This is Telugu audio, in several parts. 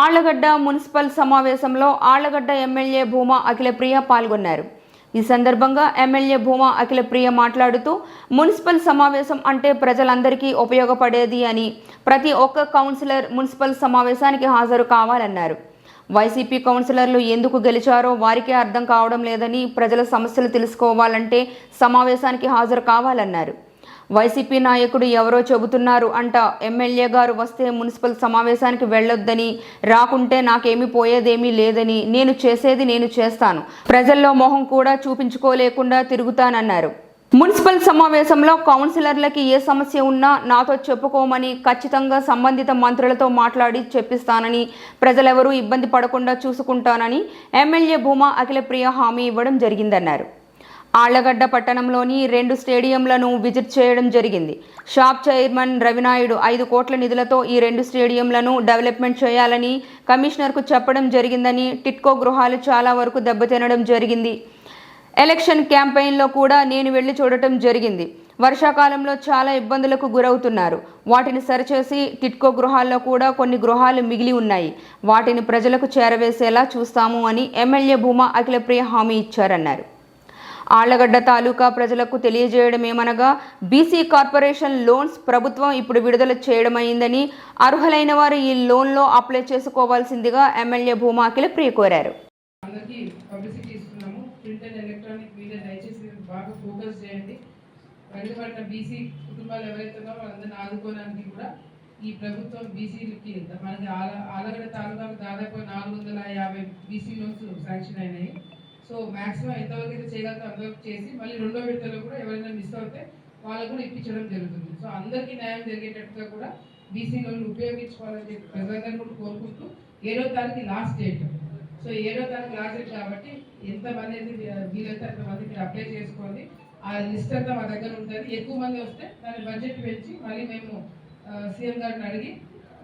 ఆళ్ళగడ్డ మున్సిపల్ సమావేశంలో ఆళ్ళగడ్డ ఎమ్మెల్యే భూమా అఖిలప్రియ పాల్గొన్నారు. ఈ సందర్భంగా ఎమ్మెల్యే భూమా అఖిలప్రియ మాట్లాడుతూ మున్సిపల్ సమావేశం అంటే ప్రజలందరికీ ఉపయోగపడేది అని ప్రతి ఒక్క కౌన్సిలర్ మున్సిపల్ సమావేశానికి హాజరు కావాలన్నారు. వైసీపీ కౌన్సిలర్లు ఎందుకు గెలిచారో వారికే అర్థం కావడం లేదని ప్రజల సమస్యలు తెలుసుకోవాలంటే సమావేశానికి హాజరు కావాలన్నారు. వైసీపీ నాయకుడు ఎవరో చెబుతున్నారు అంట. ఎమ్మెల్యే గారు వస్తే మున్సిపల్ సమావేశానికి వెళ్ళొద్దని రాకుంటే నాకేమీ పోయేదేమీ లేదని నేను చేసేది నేను చేస్తాను. ప్రజల్లో మొహం కూడా చూపించుకోలేకుండా తిరుగుతానన్నారు. మున్సిపల్ సమావేశంలో కౌన్సిలర్లకి ఏ సమస్య ఉన్నా నాతో చెప్పుకోమని ఖచ్చితంగా సంబంధిత మంత్రులతో మాట్లాడి చెప్పిస్తానని ప్రజలెవరూ ఇబ్బంది పడకుండా చూసుకుంటానని ఎమ్మెల్యే భూమా అఖిలప్రియ హామీ ఇవ్వడం జరిగిందన్నారు. ఆళ్ళగడ్డ పట్టణంలోని రెండు స్టేడియంలను విజిట్ చేయడం జరిగింది. షాప్ చైర్మన్ రవినాయుడు ఐదు కోట్ల నిధులతో ఈ రెండు స్టేడియంలను డెవలప్మెంట్ చేయాలని కమిషనర్కు చెప్పడం జరిగిందని టిట్కో గృహాలు చాలా వరకు దెబ్బతినడం జరిగింది. ఎలక్షన్ క్యాంపెయిన్లో కూడా నేను వెళ్ళి చూడటం జరిగింది. వర్షాకాలంలో చాలా ఇబ్బందులకు గురవుతున్నారు. వాటిని సరిచేసి టిట్కో గృహాల్లో కూడా కొన్ని గృహాలు మిగిలి ఉన్నాయి. వాటిని ప్రజలకు చేరవేసేలా చూస్తాము అని ఎమ్మెల్యే భూమా అఖిలప్రియ హామీ ఇచ్చారన్నారు. ఆళ్ళగడ్డ తాలూకా ప్రజలకు తెలియజేయడమేమనగా బీసీ కార్పొరేషన్ లోన్స్ ప్రభుత్వం ఇప్పుడు విడుదల చేయడమైందని అర్హులైన వారు ఈ లోన్లో అప్లై చేసుకోవాల్సిందిగా ఎమ్మెల్యే భూమా ప్రియకోరారు బీసీ కుటుంబాలు ఎవరైతే ఉన్నారో వాళ్ళందరినీ ఆదుకోవడానికి కూడా ఈ ప్రభుత్వం బీసీలకి మనకి ఆల ఆలగడ తాలూకాకు దాదాపు నాలుగు వందల యాభై బీసీ లోన్స్ శాంక్షన్ అయినాయి. సో మ్యాక్సిమం ఎంతవరకు అయితే చేయగలతో అంతవరకు చేసి మళ్ళీ రెండో విడతలో కూడా ఎవరైనా మిస్ అవుతే వాళ్ళకు కూడా ఇప్పించడం జరుగుతుంది. సో అందరికీ న్యాయం జరిగేటట్టుగా కూడా బీసీ లోన్లు ఉపయోగించుకోవాలని చెప్పి కూడా కోరుకుంటూ ఏడో తారీఖు లాస్ట్ డేట్ సో ఏడో తారీఖు లాస్ట్ డేట్ కాబట్టి ఎంతమంది అయితే వీలైతే అంతమంది మీరు అప్లై చేసుకోండి. ఆ లిస్ట్ అంతా మా దగ్గర ఉంటుంది. ఎక్కువ మంది వస్తే దాని బడ్జెట్ పెంచి మళ్ళీ మేము సీఎం గారిని అడిగి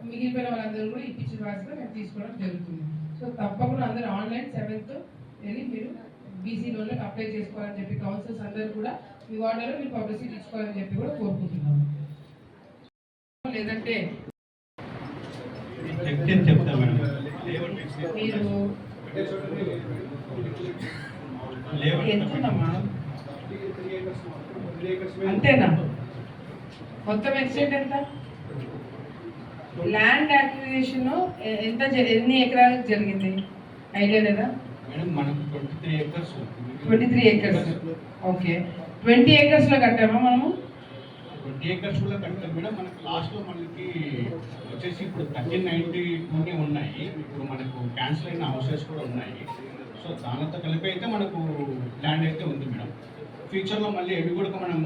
మిగిలిపోయిన వాళ్ళందరూ కూడా ఇప్పించిన వాసిగా మేము తీసుకోవడం జరుగుతుంది. సో తప్పకుండా అందరూ ఆన్లైన్ సెవెంత్ వెళ్ళి మీరు బీసీ లోన్లకు అప్లై చేసుకోవాలని చెప్పి కౌన్సిల్స్ అందరూ కూడా మీ వార్డులో మీరు పబ్లిసిటీ ఇచ్చుకోవాలని చెప్పి కూడా కోరుకుంటున్నాము. లేదంటే మీరు అంతేనా? మొత్తం ఎక్స్టెంట్ ఎంత? ల్యాండ్ అక్విజిషన్ ఎంత ఎన్ని ఎకరాలకు జరిగింది? ఐడియా లేదా? Twenty three acres okay twenty ఏకర్స్లో కట్టామా మనము? ట్వంటీ ఎకర్స్ కూడా కట్టాం మేడం. మనకు లాస్ట్లో మనకి వచ్చేసి ఇప్పుడు థర్టీన్ నైన్టీ టూనే ఉన్నాయి. ఇప్పుడు మనకు క్యాన్సిల్ అయిన హౌసెస్ కూడా ఉన్నాయి. సో దానితో కలిపి అయితే మనకు ల్యాండ్ అయితే ఉంది మేడం. ఫ్యూచర్లో మళ్ళీ అవి కూడా మనం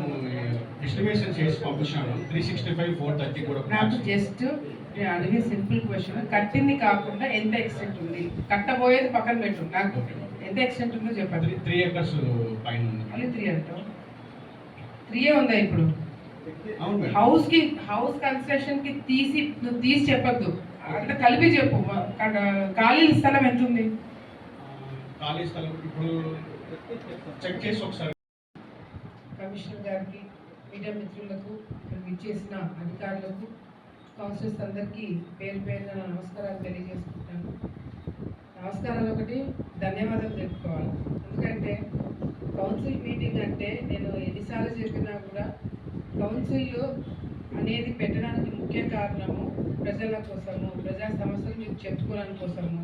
డిస్ట్రిబ్యూషన్ చేసి పంపించాము. Three sixty five four thirty కూడా జస్ట్ నేను అడిగే సింపుల్ క్వశ్చన్. కట్టింది కాకుండా ఎంత ఎక్స్టెంట్ ఉంది? కట్టబోయేది పక్కన పెట్టు నాకు ఎంత ఎక్స్టెంట్ ఉందో చెప్పండి త్రీ త్రీ ఎకర్స్ పైన మళ్ళీ త్రీ అంటావు త్రీయే ఉందా ఇప్పుడు? హౌస్కి హౌస్ కన్స్ట్రక్షన్కి తీసి నువ్వు తీసి చెప్పొద్దు. అంతా కలిపి చెప్పు. ఖాళీ స్థలం ఎంత ఉంది? ఖాళీ స్థలం ఇప్పుడు చెక్ చేసి ఒకసారి. కమిషనర్ గారికి మీడియా మిత్రులకు ఇక్కడ విచ్చేసిన అధికారులకు కాన్షియస్ అందరికీ పేరు పేరున నమస్కారాలు తెలియజేసుకుంటాను. నమస్కారాలు ఒకటి ధన్యవాదాలు తెలుపుకోవాలి. ఎందుకంటే కౌన్సిల్ మీటింగ్ అంటే నేను ఎన్నిసార్లు చెప్పినా కూడా కౌన్సిల్ అనేది పెట్టడానికి ముఖ్య కారణము ప్రజల కోసము ప్రజా సమస్యలు మీకు చెప్పుకోవడానికి కోసము.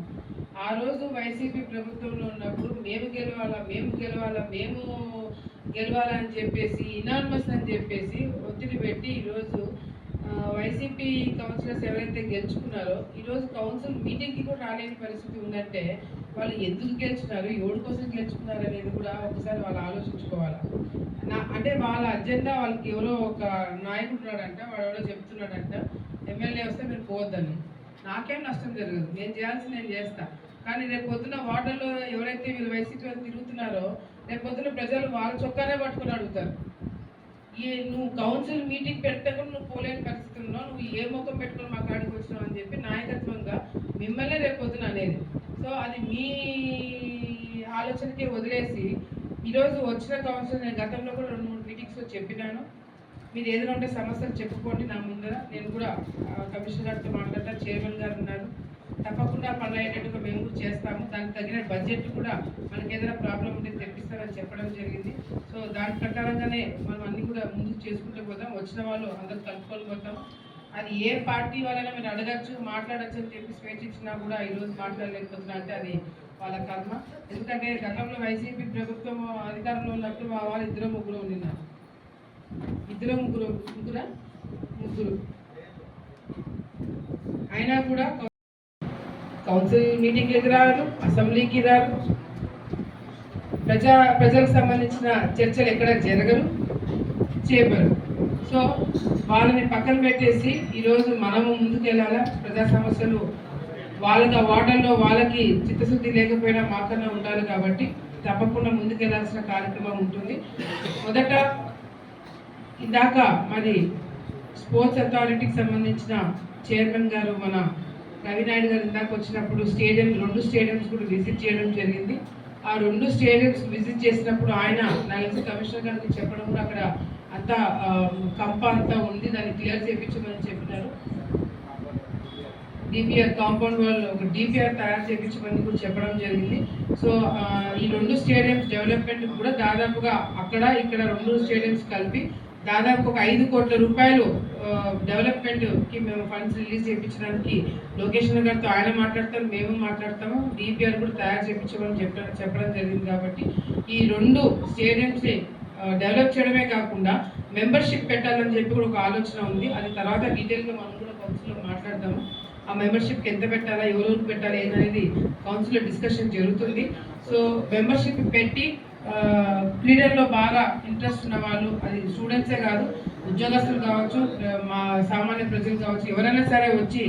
ఆ రోజు వైసీపీ ప్రభుత్వంలో ఉన్నప్పుడు మేము గెలవాలా మేము గెలవాలా మేము గెలవాలా అని చెప్పేసి ఇనానమస్ అని చెప్పేసి ఒత్తిడి పెట్టి ఈరోజు వైసీపీ కౌన్సిలర్స్ ఎవరైతే గెలుచుకున్నారో ఈరోజు కౌన్సిల్ మీటింగ్కి కూడా రాలేని పరిస్థితి ఉందంటే వాళ్ళు ఎందుకు గెలుచున్నారు? ఎవరి కోసం గెలుచుకున్నారు అనేది కూడా ఒకసారి వాళ్ళు ఆలోచించుకోవాలి? నా అంటే వాళ్ళ అజెండా వాళ్ళకి ఎవరో ఒక నాయకుడు ఉన్నాడంట వాడు ఎవరో చెప్తున్నాడంట ఎమ్మెల్యే వస్తే మీరు పోవద్దని. నాకేం నష్టం జరగదు. నేను చేయాల్సి నేను చేస్తా. కానీ రేపు పొద్దున వార్డుల్లో ఎవరైతే వీళ్ళు వైసీపీ వాళ్ళు తిరుగుతున్నారో రేపు పొద్దున ప్రజలు వాళ్ళ చొక్కానే పట్టుకొని అడుగుతారు. ఈ నువ్వు కౌన్సిల్ మీటింగ్ పెడితే కూడా నువ్వు పోలేని పరిస్థితుల్లో నువ్వు ఏ ముఖం పెట్టుకొని మా కాడికి వచ్చినావు అని చెప్పి నాయకత్వంగా మిమ్మల్ని రేపు అనేది. సో అది మీ ఆలోచనకే వదిలేసి ఈరోజు వచ్చిన కౌన్సిల్ నేను గతంలో కూడా రెండు మూడు మీటింగ్స్లో చెప్పినాను. మీరు ఏదైనా ఉంటే సమస్యలు చెప్పుకోండి నా ముందర. నేను కూడా కమిషనర్తో కమిషనర్ గారితో మాట్లాడతా చైర్మన్ గారు ఉన్నారు. తప్పకుండా పనులు అయ్యేటట్టుగా మేము కూడా చేస్తాము. దానికి తగిన బడ్జెట్ కూడా మనకి ఏదైనా ప్రాబ్లం ఉంటే తెప్పిస్తారని చెప్పడం జరిగింది. సో దాని ప్రకారంగానే మనం అన్ని కూడా ముందుకు చేసుకుంటూ పోతాం. వచ్చిన వాళ్ళు అందరూ కలుపుకొని పోతాం. అది ఏ పార్టీ వాళ్ళైనా మీరు అడగచ్చు మాట్లాడచ్చు అని చెప్పి స్వేచ్ఛ ఇచ్చినా కూడా ఈరోజు మాట్లాడలేకపోతున్నా అంటే అది వాళ్ళ కర్మ. ఎందుకంటే గతంలో వైసీపీ ప్రభుత్వం అధికారంలో ఉన్నప్పుడు మా వాళ్ళు ఇద్దరు ముగ్గురు ఉండినారు. ఇద్దరు ముగ్గురు ముగ్గురా? ముగ్గురు. అయినా కూడా కౌన్సిల్ మీటింగ్లకు రారు అసెంబ్లీకి రారు. ప్రజా ప్రజలకు సంబంధించిన చర్చలు ఎక్కడ జరగరు చేయబరు సో వాళ్ళని పక్కన పెట్టేసి ఈరోజు మనము ముందుకెళ్ళాలా? ప్రజా సమస్యలు వాళ్ళకి ఆ వాళ్ళకి చిత్తశుద్ధి లేకపోయినా మాకన్నా ఉండాలి కాబట్టి తప్పకుండా ముందుకెళ్ళాల్సిన కార్యక్రమం ఉంటుంది. మొదట ఇందాక మరి స్పోర్ట్స్ అథారిటీకి సంబంధించిన చైర్మన్ గారు మన రవినాయుడు గారు ఇందాక వచ్చినప్పుడు స్టేడియం రెండు స్టేడియంస్ కూడా విజిట్ చేయడం జరిగింది. ఆ రెండు స్టేడియంస్ విజిట్ చేసినప్పుడు ఆయన నైన్స్ కమిషనర్ గారికి చెప్పడం కూడా అక్కడ అంతా కంప అంతా ఉంది. దాన్ని క్లియర్ చేయించమని చెప్పినారు. డిపిఆర్ కాంపౌండ్ వాల్ ఒక డిపిఆర్ తయారు చేయించమని కూడా చెప్పడం జరిగింది. సో ఈ రెండు స్టేడియంస్ డెవలప్మెంట్ కూడా దాదాపుగా అక్కడ ఇక్కడ రెండు స్టేడియంస్ కలిపి దాదాపు ఒక ఐదు కోట్ల రూపాయలు డెవలప్మెంట్కి మేము ఫండ్స్ రిలీజ్ చేయించడానికి లొకేషన్ గారితో ఆయన మాట్లాడతాం మేము మాట్లాడతాము డిపిఆర్ కూడా తయారు చేయించమని చెప్పడం చెప్పడం జరిగింది కాబట్టి ఈ రెండు స్టేడియంస్ని డెవలప్ చేయడమే కాకుండా మెంబర్షిప్ పెట్టాలని చెప్పి కూడా ఒక ఆలోచన ఉంది. అది తర్వాత డీటెయిల్గా మనం కూడా కౌన్సిల్లో మాట్లాడదాము ఆ మెంబర్షిప్కి ఎంత పెట్టాలా ఎవరు పెట్టాలి ఏంటనేది కౌన్సిల్లో డిస్కషన్ జరుగుతుంది. సో మెంబర్షిప్ పెట్టి క్రీడల్లో బాగా ఇంట్రెస్ట్ ఉన్న వాళ్ళు అది స్టూడెంట్సే కాదు ఉద్యోగస్తులు కావచ్చు మా సామాన్య ప్రజలు కావచ్చు ఎవరైనా సరే వచ్చి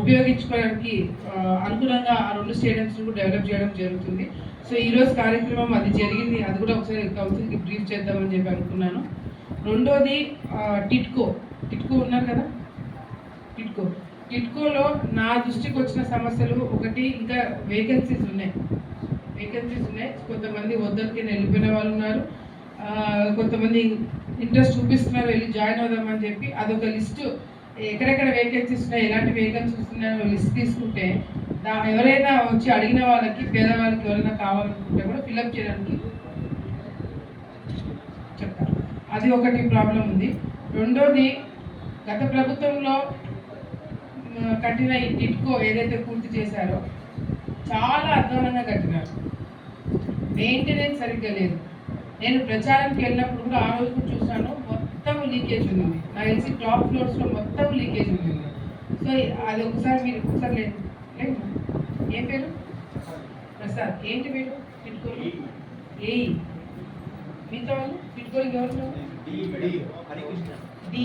ఉపయోగించుకోవడానికి అనుకూలంగా అనుగుణంగా ఆ రెండు స్టేడియంస్ కూడా డెవలప్ చేయడం జరుగుతుంది. సో ఈరోజు కార్యక్రమం అది జరిగింది అది కూడా ఒకసారి కౌన్సిల్కి బ్రీఫ్ చేద్దామని చెప్పి అనుకున్నాను. రెండోది టిట్కో. టిట్కో ఉన్నారు కదా? టిట్కో. టిట్కోలో నా దృష్టికి వచ్చిన సమస్యలు ఒకటి ఇంకా వేకెన్సీస్ ఉన్నాయి. వేకెన్సీస్ ఉన్నాయి కొంతమంది వద్దరికి వెళ్ళిపోయిన వాళ్ళు ఉన్నారు కొంతమంది ఇంట్రెస్ట్ చూపిస్తున్నారు వెళ్ళి జాయిన్ అవుదామని చెప్పి. అదొక లిస్టు. ఎక్కడెక్కడ వేకెన్సీస్ ఉన్నాయి ఎలాంటి వేకెన్సీస్ ఉన్నాయో లిస్ట్ తీసుకుంటే దా ఎవరైనా వచ్చి అడిగిన వాళ్ళకి పేదవాళ్ళకి ఎవరైనా కావాలనుకుంటే కూడా ఫిల్అప్ చేయడానికి చెప్తారు. అది ఒకటి ప్రాబ్లం ఉంది. రెండోది గత ప్రభుత్వంలో కట్టిన ఈ టిట్కో ఏదైతే పూర్తి చేశారో చాలా అధ్వానంగా కట్టినారు. మెయింటెనెన్స్ సరిగ్గా లేదు. నేను ప్రచారానికి వెళ్ళినప్పుడు కూడా ఆ రోజు చూసాను మొత్తం లీకేజ్ ఉంది. నాకు తెలిసి టాప్ ఫ్లోర్స్లో మొత్తం లీకేజ్ ఉంది. సో అది ఒకసారి మీరు ఒకసారి లేదు లేదు ఏం పేరు? ప్రసాద్. ఏంటి మీరు టిట్కో ఏఈ. మీతో వాళ్ళు? టిట్కోకి ఎవరు? డి.